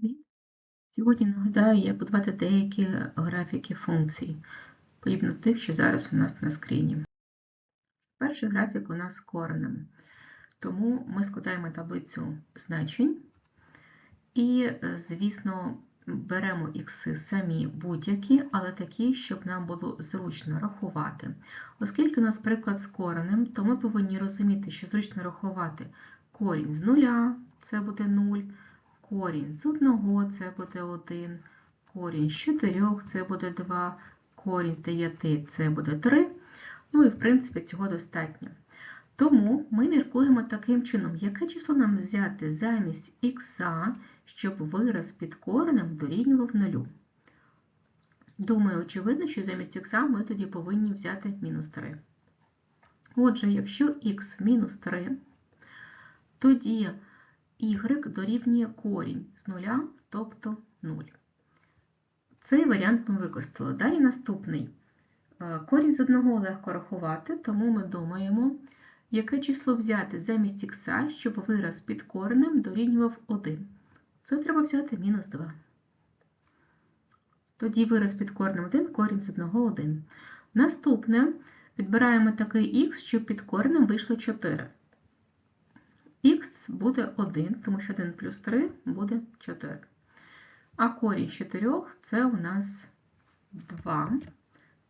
Привіт! Сьогодні нагадаю, як будувати деякі графіки функцій, подібно до тих, що зараз у нас на скріні. Перший графік у нас з коренем, тому ми складаємо таблицю значень і, е, звісно, беремо ікси самі будь-які, але такі, щоб нам було зручно рахувати. Оскільки у нас приклад з коренем, то ми повинні розуміти, що зручно рахувати корінь з нуля, це буде 0, корінь з 1 це буде 1, корінь з 4 це буде 2, корінь з 9 це буде 3. Ну і, в принципі, цього достатньо. Тому ми міркуємо таким чином, яке число нам взяти замість х, щоб вираз під коренем дорівнював нулю. Думаю, очевидно, що замість х ми тоді повинні взяти мінус 3. Отже, якщо х мінус 3, тоді y дорівнює корінь з нуля, тобто 0. Цей варіант ми використали. Далі наступний. Е, Корінь з одного легко рахувати, тому ми думаємо, яке число взяти замість х, щоб вираз під коренем дорівнював 1. Це треба взяти мінус 2. Тоді вираз під коренем 1, корінь з одного 1. Наступне відбираємо такий х, щоб під коренем вийшло 4. Х буде 1, тому що 1 плюс 3 буде 4. А корінь 4 це у нас 2,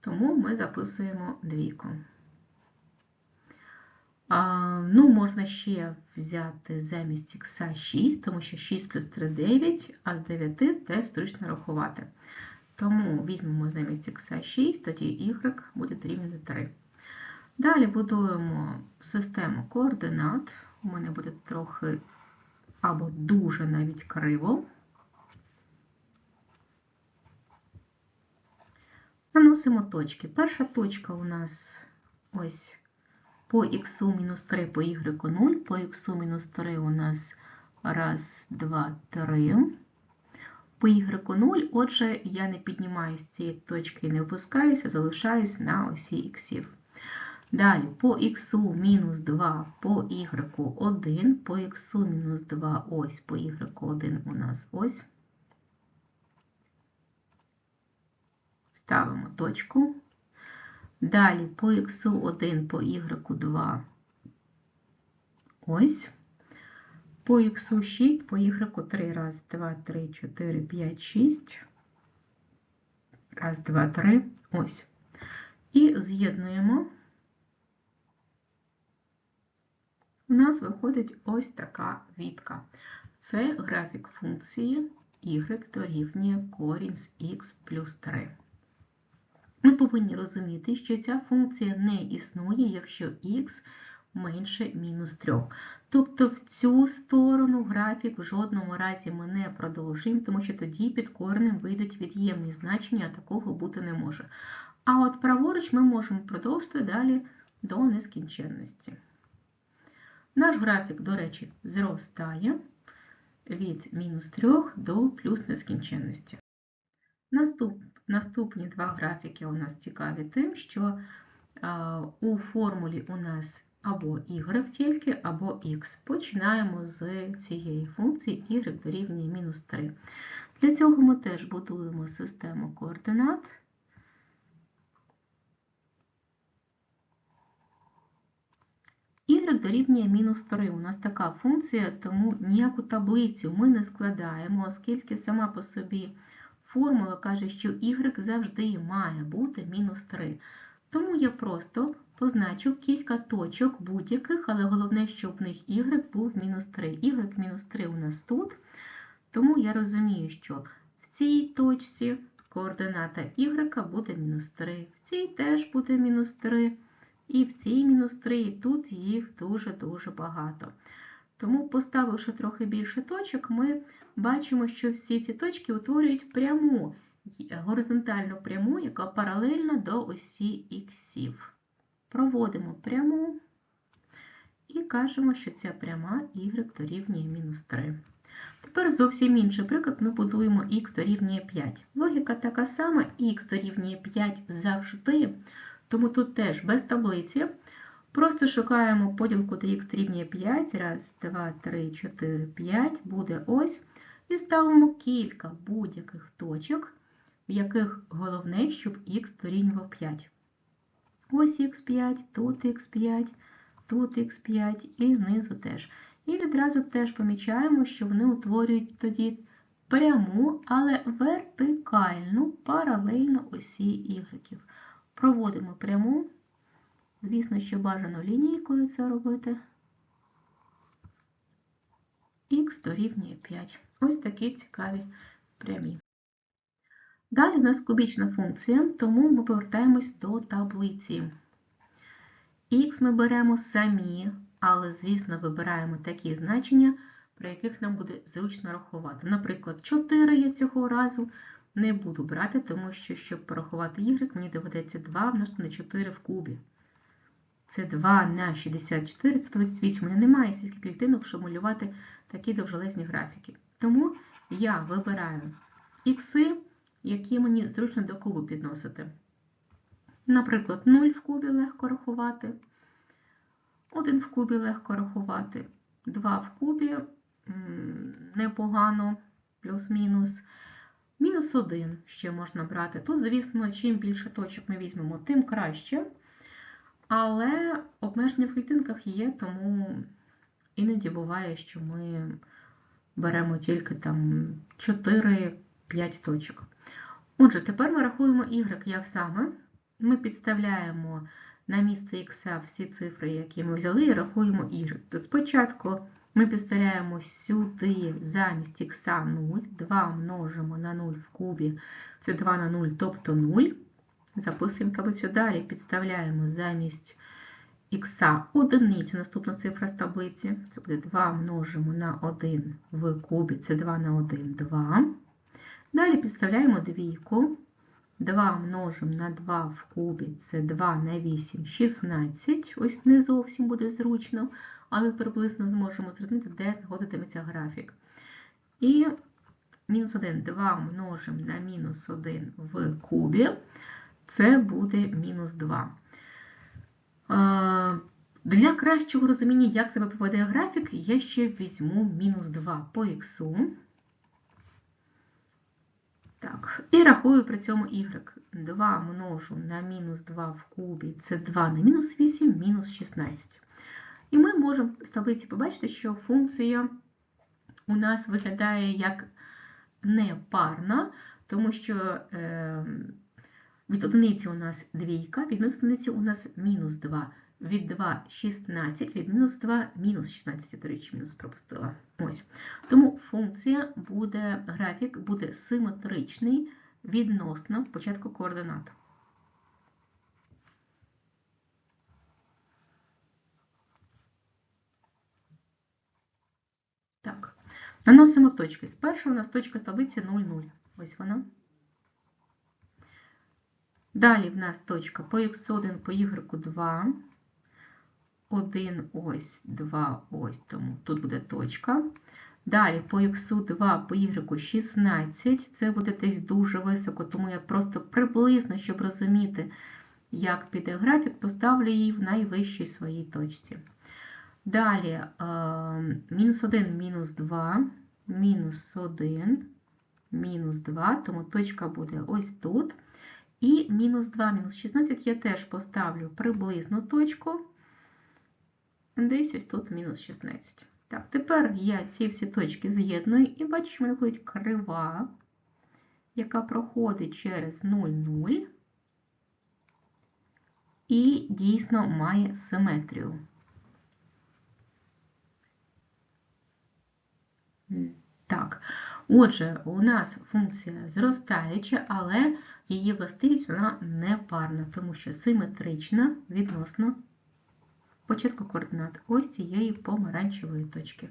тому ми записуємо двійку. А, ну, можна ще взяти замість х 6, тому що 6 плюс 3 9, а з 9 теж зручно рахувати. Тому візьмемо замість х 6, тоді y буде дорівнювати 3. Далі будуємо систему координат. У мене буде трохи або дуже навіть криво. Наносимо точки. Перша точка у нас ось по х мінус 3 по y 0, по х мінус 3 у нас 1, 2, 3. По y 0, отже, я не піднімаюсь з цієї точки і не опускаюся, залишаюсь на осі х. Далі по х мінус 2 по y 1, по х мінус 2 ось, по y 1 у нас ось. Ставимо точку. Далі по х1 по y2 ось. По х6, по y3, раз, 2, 3, 4, 5, 6. Раз, 2, 3, ось. І з'єднуємо. У нас виходить ось така відка. Це графік функції y дорівнює корінь з х плюс 3. Ми повинні розуміти, що ця функція не існує, якщо х менше мінус 3. Тобто в цю сторону графік в жодному разі ми не продовжуємо, тому що тоді під коренем вийдуть від'ємні значення, а такого бути не може. А от праворуч ми можемо продовжити далі до нескінченності. Наш графік, до речі, зростає від мінус 3 до плюс нескінченності. Наступ, наступні два графіки у нас цікаві тим, що у формулі у нас або y тільки, або x. Починаємо з цієї функції y дорівнює мінус 3. Для цього ми теж будуємо систему координат. Y дорівнює мінус 3. У нас така функція, тому ніяку таблицю ми не складаємо, оскільки сама по собі формула каже, що y завжди має бути мінус 3. Тому я просто позначу кілька точок будь-яких, але головне, щоб в них y був мінус 3. y мінус 3 у нас тут, тому я розумію, що в цій точці координата y буде мінус 3, в цій теж буде мінус 3. І в цій мінус 3, і тут їх дуже-дуже багато. Тому, поставивши трохи більше точок, ми бачимо, що всі ці точки утворюють пряму, горизонтальну пряму, яка паралельна до осі іксів. Проводимо пряму і кажемо, що ця пряма y дорівнює мінус 3. Тепер зовсім інший приклад ми будуємо х дорівнює 5. Логіка така сама, х дорівнює 5 завжди. Тому тут теж без таблиці. Просто шукаємо поділку, де х рівнює 5. Раз, 2, 3, 4, 5. Буде ось. І ставимо кілька будь-яких точок, в яких головне, щоб х дорівнював 5. Ось х5, тут х5, тут х5 і знизу теж. І відразу теж помічаємо, що вони утворюють тоді пряму, але вертикальну паралельно осі y. Проводимо пряму. Звісно, що бажано лінійкою це робити. Х дорівнює 5. Ось такі цікаві прямі. Далі у нас кубічна функція, тому ми повертаємось до таблиці. Х ми беремо самі, але, звісно, вибираємо такі значення, при яких нам буде зручно рахувати. Наприклад, 4 я цього разу не буду брати, тому що, щоб порахувати y, мені доведеться 2 множити на 4 в кубі. Це 2 на 64, це 28. У мене немає стільки клітинок, щоб малювати такі довжелезні графіки. Тому я вибираю ікси, які мені зручно до кубу підносити. Наприклад, 0 в кубі легко рахувати, 1 в кубі легко рахувати, 2 в кубі непогано, плюс-мінус. Мінус 1 ще можна брати. Тут, звісно, чим більше точок ми візьмемо, тим краще. Але обмеження в клітинках є, тому іноді буває, що ми беремо тільки там 4-5 точок. Отже, тепер ми рахуємо y як саме. Ми підставляємо на місце х всі цифри, які ми взяли, і рахуємо y. То спочатку ми підставляємо сюди замість х 0, 2 множимо на 0 в кубі, це 2 на 0, тобто 0. Записуємо таблицю далі, підставляємо замість х одиницю, наступна цифра з таблиці. Це буде 2 множимо на 1 в кубі, це 2 на 1, 2. Далі підставляємо двійку. 2 множимо на 2 в кубі, це 2 на 8, 16. Ось не зовсім буде зручно, але приблизно зможемо зрозуміти, де знаходитиметься графік. І мінус 1, 2 множимо на мінус 1 в кубі, це буде мінус 2. Для кращого розуміння, як себе поведе графік, я ще візьму мінус 2 по х. Так, І рахую при цьому y. 2 множу на мінус 2 в кубі, це 2 на мінус 8, мінус 16. І ми можемо в таблиці побачити, що функція у нас виглядає як непарна, тому що від одиниці у нас двійка, від одиниці у нас мінус 2 від 2 16, від мінус 2 мінус 16, до речі, мінус пропустила. Ось. Тому функція буде, графік буде симетричний відносно початку координат. Так, наносимо точки. Спершу у нас точка з таблиці 0, 0. Ось вона. Далі в нас точка по х1 по y2. 1 ось, 2 ось, тому тут буде точка. Далі по х2 по y 16, це буде десь дуже високо, тому я просто приблизно, щоб розуміти, як піде графік, поставлю її в найвищій своїй точці. Далі е, мінус 1, мінус 2, мінус 1, мінус 2, тому точка буде ось тут. І мінус 2, мінус 16 я теж поставлю приблизну точку. Десь ось тут мінус 16. Так, тепер я ці всі точки з'єдную і бачу, що в виходить крива, яка проходить через 0, 0 і дійсно має симетрію. Так, отже, у нас функція зростаюча, але її властивість вона не парна, тому що симетрична відносно початку координат ось цієї помаранчевої точки.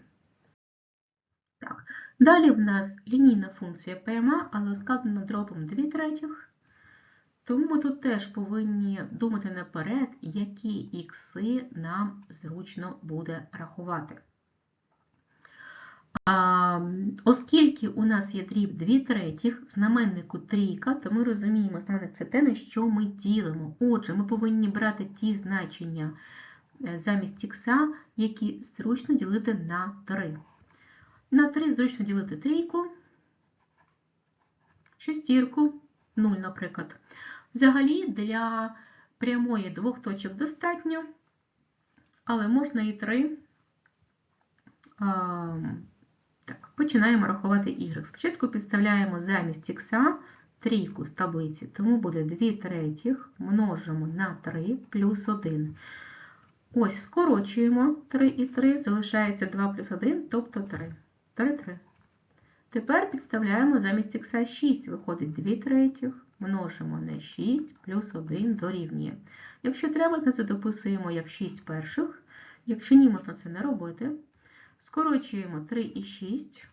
Так. Далі в нас лінійна функція PMA, але ускладнена дробом 2 третіх. Тому ми тут теж повинні думати наперед, які ікси нам зручно буде рахувати. Оскільки у нас є дріб 2 третіх, в знаменнику трійка, то ми розуміємо, знаменник це те, на що ми ділимо. Отже, ми повинні брати ті значення Е, замість х, які зручно ділити на 3. На 3 зручно ділити трійку, шестірку, 0, наприклад. Взагалі для прямої двох точок достатньо, але можна і 3. Починаємо рахувати y. Спочатку підставляємо замість х трійку з таблиці, тому буде 2 третіх множимо на 3 плюс 1. Ось скорочуємо 3 і 3, залишається 2 плюс 1, тобто 3. 3, 3. Тепер підставляємо замість х 6, виходить 2 третіх, множимо на 6 плюс 1 дорівнює. Якщо треба, знизу дописуємо як 6 перших. Якщо ні, можна це не робити. Скорочуємо 3 і 6.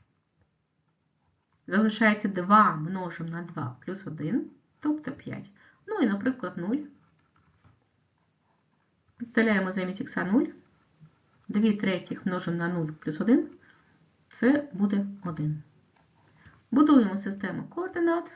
Залишається 2 множимо на 2 плюс 1, тобто 5. Ну і, наприклад, 0. Підставляємо замість х 0. 2 третіх множимо на 0 плюс 1. Це буде 1. Будуємо систему координат.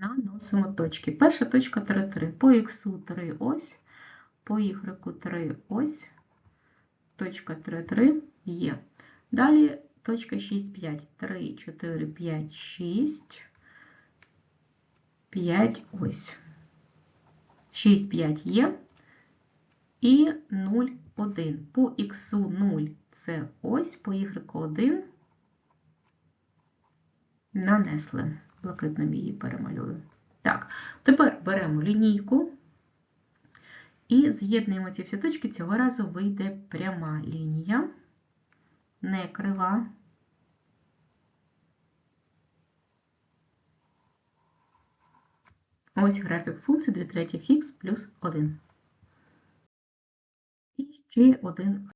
Наносимо точки. Перша точка 3, 3. По х 3 ось, по y 3 ось, точка 3, 3 є. Далі точка 6, 5, 3, 4, 5, 6, 5 ось. 6, 5 є. І 0, 1. По х 0 це ось, по y 1 нанесли. Блакитним її перемалюю. Так, тепер беремо лінійку і з'єднуємо ці всі точки. Цього разу вийде пряма лінія, не крива. Ось графік функції 2 третіх х плюс 1. І ще один